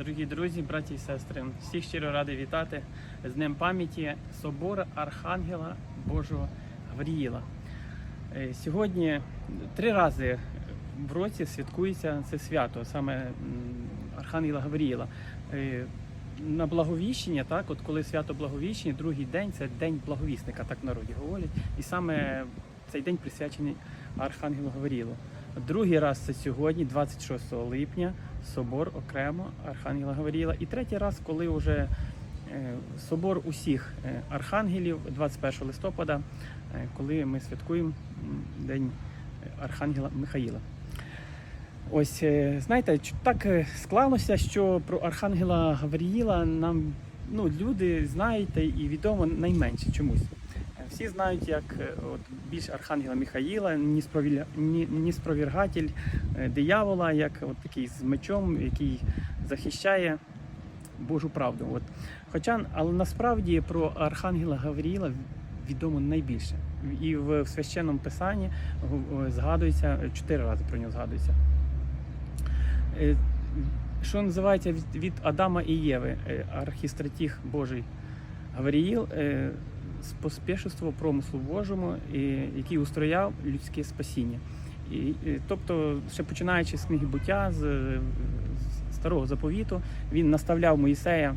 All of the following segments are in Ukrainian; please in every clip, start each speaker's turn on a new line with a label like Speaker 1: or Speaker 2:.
Speaker 1: Дорогі друзі, браті і сестри, всіх щиро радий вітати з Днем пам'яті собора Архангела Божого Гавріїла. Е, Сьогодні три рази в році святкується це свято, саме Архангела Гавріїла. Е, На благовіщення, так, от коли свято благовіщення, другий день це день благовісника, так народі говорять. І саме цей день присвячений Архангелу Гаврілу. Другий раз це сьогодні, 26 липня, собор окремо Архангела Гавріла. І третій раз, коли вже е, собор усіх е, архангелів 21 листопада, е, коли ми святкуємо День Архангела Михаїла. Ось знаєте, так склалося, що про Архангела Гавріїла нам ну, люди знають і відомо найменше чомусь. Всі знають, як е, от, більш Архангела Михаїла, ніспровіля- ніспровергатель е, диявола, як от такий з мечом, який захищає Божу правду. От. Хоча, але насправді про Архангела Гавріїла відомо найбільше. І в священному писанні згадується е, чотири рази про нього згадується. Що називається від, від Адама і Єви, архістратіг Божий Гавріїл е, промислу Божому, який устрояв людське спасіння. І, тобто, ще починаючи з книги буття, з, з старого заповіту, він наставляв Моїсея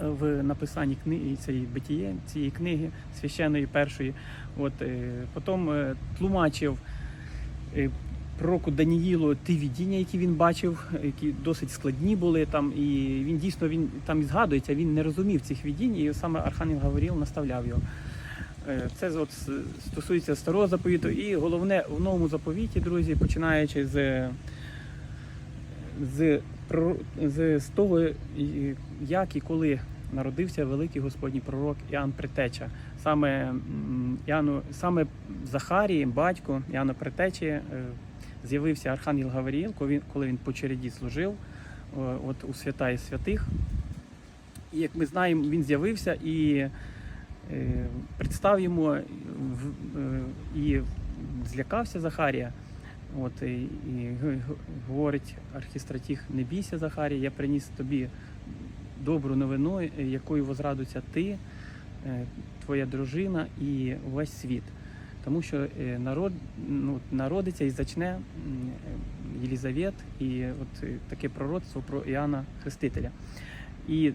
Speaker 1: е, в написанні книги цієї битіє, цієї книги священної першої. От, е, потім е, тлумачив пророку Даніїлу ті видіння, які він бачив, які досить складні були там. І він дійсно він там і згадується, він не розумів цих видінь, і саме Архангел Гавріл наставляв його. Е, Це от стосується старого заповіту. І головне в новому заповіті, друзі, починаючи з, з, з, з того, як і коли народився великий Господній пророк Іоанн Притеча. Саме Іоанну, саме Захарії, батько Іоанна Притечі, е, з'явився Архангел Гавріїл, коли він, по череді служив е, от, у свята і святих. І як ми знаємо, він з'явився і е, представ йому е, і злякався Захарія. От, і, і говорить архістратіг, не бійся, Захарія, я приніс тобі добру новину, якою возрадуться ти, твоя дружина і весь світ. Тому що е, народ, ну, народиться і зачне е, Єлізавет і от е, таке пророцтво про Іоанна Хрестителя. І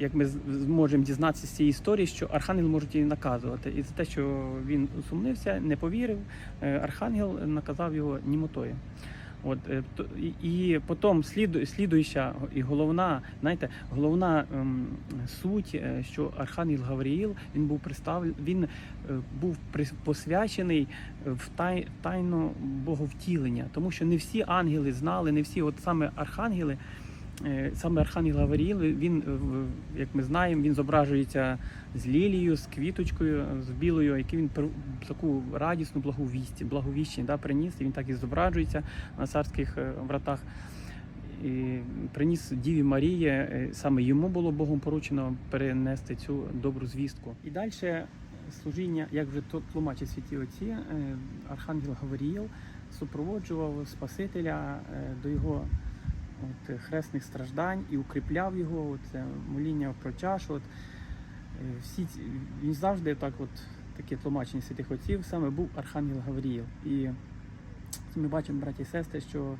Speaker 1: як ми зможемо дізнатися з цієї історії, що архангел може її наказувати. І за те, що він усумнився, не повірив, архангел наказав його німотою. От е, і, і потім сліду, слідуюча і головна, знаєте, головна ем, суть, е, що Архангел Гавріїл він був представ, він е, був посвячений в тай, тайну боговтілення, тому що не всі ангели знали, не всі, от саме архангели. Е, Саме Архангел Гавріїл, він, е, як ми знаємо, він зображується з лілією, з квіточкою, з білою, який він таку радісну благовість, благовіщення да, приніс, і він так і зображується на царських е, вратах. І приніс Діві Марії, саме йому було Богом поручено перенести цю добру звістку. І далі служіння, як вже тлумачать святі отці, Архангел Гавріїл супроводжував Спасителя до його от, е, хресних страждань і укріпляв його, от, е, моління про чашу. От, е, всі він завжди так, от, таке тлумачення святих отців, саме був Архангел Гавріїл. І ми бачимо, браті і сестри, що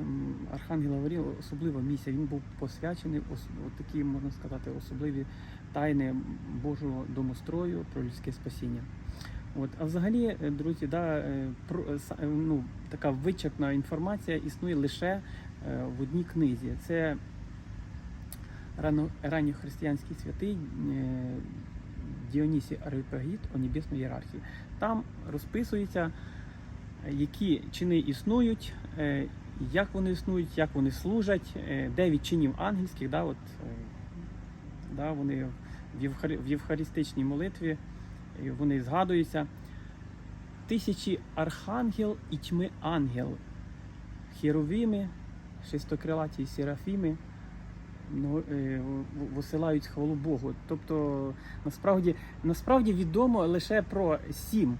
Speaker 1: ем, Архангел Гавріл особлива місія. Він був посвячений такі, можна сказати, особливі тайни Божого домострою про людське спасіння. От, а взагалі, друзі, да, про, ну, така вичерпна інформація існує лише в одній книзі. Це ранньохристиянський святий е, Діонісій Ареопагіт о небесної ієрархії. Там розписується, е, які чини існують, е, як вони існують, як вони служать, е, дев'ять чинів ангельських, да, от, е, да, вони в, євхаристичній молитві е, вони згадуються. Тисячі архангел і тьми ангел, херовими, шестокрилаті серафіми ну, е, висилають хвалу Богу. Тобто, насправді, насправді відомо лише про сім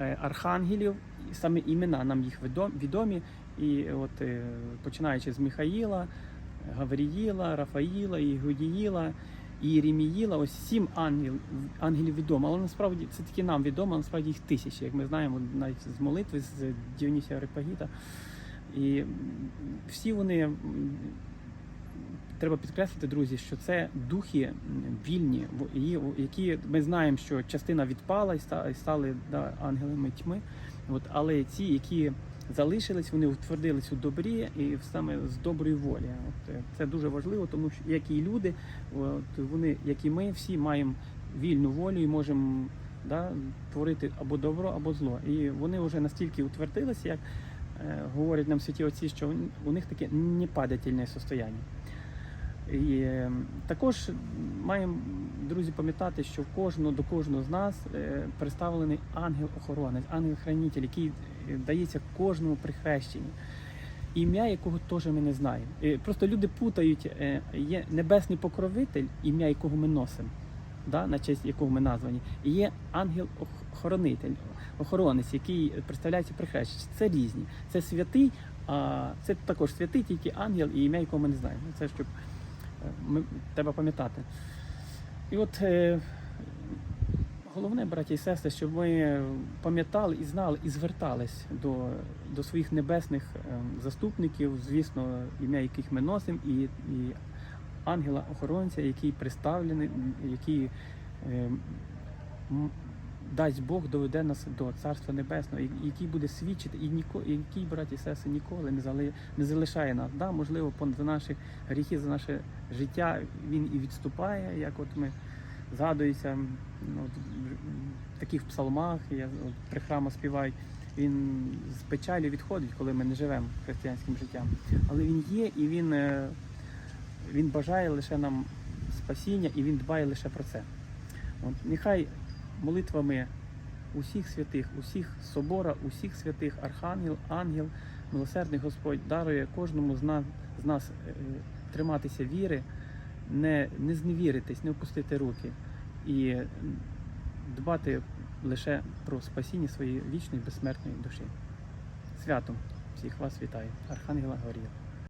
Speaker 1: е, архангелів, саме імена нам їх відомі. І от е, починаючи з Михаїла, Гавріїла, Рафаїла, Ігудіїла, Єреміїла. Ось сім ангел, ангелів відомо. Але насправді це тільки нам відомо, насправді їх тисячі, як ми знаємо, навіть з молитви з Діонісія Репагіта. І всі вони треба підкреслити, друзі, що це духи вільні, які ми знаємо, що частина відпала і стали да, ангелами тьми. От, але ці, які залишились, вони утвердились у добрі і саме з доброї волі. От, е, це дуже важливо, тому що як і люди, от, вони, як і ми, всі маємо вільну волю і можемо да, творити або добро, або зло. І вони вже настільки утвердилися, як говорять нам святі отці, що у них таке непадательне состояння. І е, також маємо, друзі, пам'ятати, що в кожного до кожного з нас е, представлений ангел-охоронець, ангел-хранитель, який е, дається кожному при хрещенні, ім'я якого теж ми не знаємо. Е, Просто люди путають, е, є небесний покровитель, ім'я якого ми носимо, да, на честь якого ми названі, і є ангел-охоронитель, охоронець, який представляється при. Це різні. Це святий, а це також святий, тільки ангел і ім'я якого ми не знаємо. Це щоб е, ми, треба пам'ятати. І от е, головне, браті і сестри, щоб ми пам'ятали і знали, і звертались до, до своїх небесних е, заступників, звісно, ім'я яких ми носимо, і, і ангела-охоронця, який представлений, який е, дасть Бог доведе нас до Царства Небесного, який буде свідчити, і ніко, який, браті і сестри, ніколи не, зали, не залишає нас. Да, можливо, за наші гріхи, за наше життя він і відступає, як от ми згадується ну, в таких псалмах, я, от, при храмах співають. Він з печалі відходить, коли ми не живемо християнським життям. Але він є і він, е, він бажає лише нам спасіння, і він дбає лише про це. От, нехай молитвами усіх святих, усіх собора, усіх святих, архангел, ангел, милосердний Господь дарує кожному з нас, з нас е, триматися віри, не, не зневіритись, не опустити руки і дбати лише про спасіння своєї вічної безсмертної душі. Святом всіх вас вітаю, Архангела Гавріла.